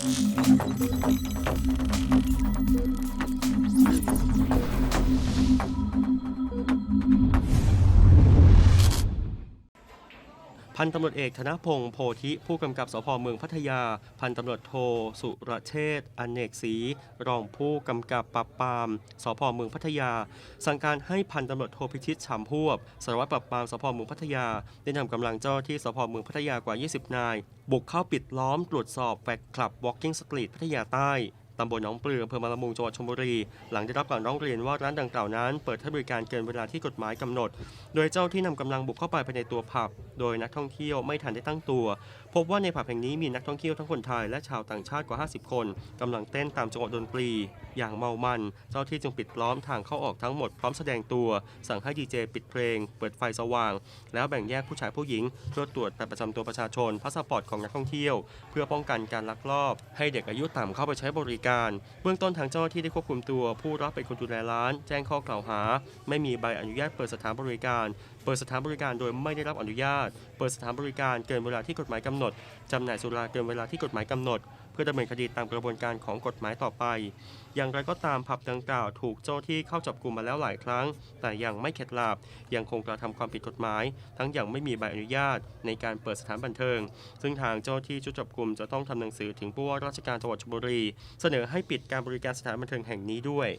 Thank you. พันตำรวจเอกธนพงศ์โพธิผู้กำกับสพเมืองพัทยา พันตำรวจโทสุรเชษอเนกศรีรองผู้กำกับปราบปรามสพเมืองพัทยา สั่งการให้พันตำรวจโทพิชิตฉำพวบสารวัตรปราบปรามสพเมืองพัทยา ได้นำกำลังเจ้าหน้าที่สพเมืองพัทยากว่า 20 นาย บุกเข้าปิดล้อมตรวจสอบแฟกคลับ Walking Street พัทยาใต้ ตำบลหนองปลืออำเภอมาละมุงจังหวัดชลบุรี หลังได้รับการร้องเรียนว่าร้านดังกล่าวนั้น เปิดให้บริการเกินเวลาที่กฎหมายกำหนด โดยเจ้าที่นำกำลังบุกเข้าไปภายในตัวผับ โดยนักท่องเที่ยวไม่ทันได้ตั้งตัว พบว่าในผับแห่งนี้มีนักท่องเที่ยวทั้งคนไทยและชาวต่างชาติกว่า 50 คนกำลังเต้นตามจังหวะดนตรี อย่างเมามัน เจ้าที่จึงปิดล้อมทางเข้าออกทั้งหมดพร้อมแสดงตัว สั่งให้ดีเจปิดเพลง เปิดไฟสว่าง แล้วแบ่งแยกผู้ชายผู้หญิงเพื่อตรวจบัตรประจำตัวประชาชนพาสปอร์ตของนักท่องเที่ยว เพื่อป้องกันการลักลอบ ให้เด็กอายุต่ำเข้าไปใช้บริการเบื้องต้นทางเจ้าหน้าที่ได้ควบคุมตัว ผู้รับเป็นคนดูแลร้าน แจ้งข้อกล่าวหา ไม่มีใบอนุญาตเปิดสถานบริการ เปิดสถานบริการโดยไม่ได้รับอนุญาต เปิดสถานบริการเกินเวลาที่กฎหมายกำหนดจำหน่ายสุราเกินเวลาที่กฎหมายกำหนด เพื่อดำเนินคดีตามกระบวนการของกฎหมายต่อไป อย่างไรก็ตามผับดังกล่าวถูกเจ้าที่เข้าจับกลุ่มมาแล้วหลายครั้ง แต่ยังไม่เข็ดหลาบยังคงกระทำความผิดกฎหมาย ทั้งยังไม่มีใบอนุญาตในการเปิดสถานบันเทิง ซึ่งทางเจ้าหน้าที่ชุดจับกลุ่มจะต้องทำหนังสือถึงผู้ว่าราชการจังหวัดชลบุรี เสนอให้ปิดการบริการสถานบันเทิงแห่งนี้ด้วย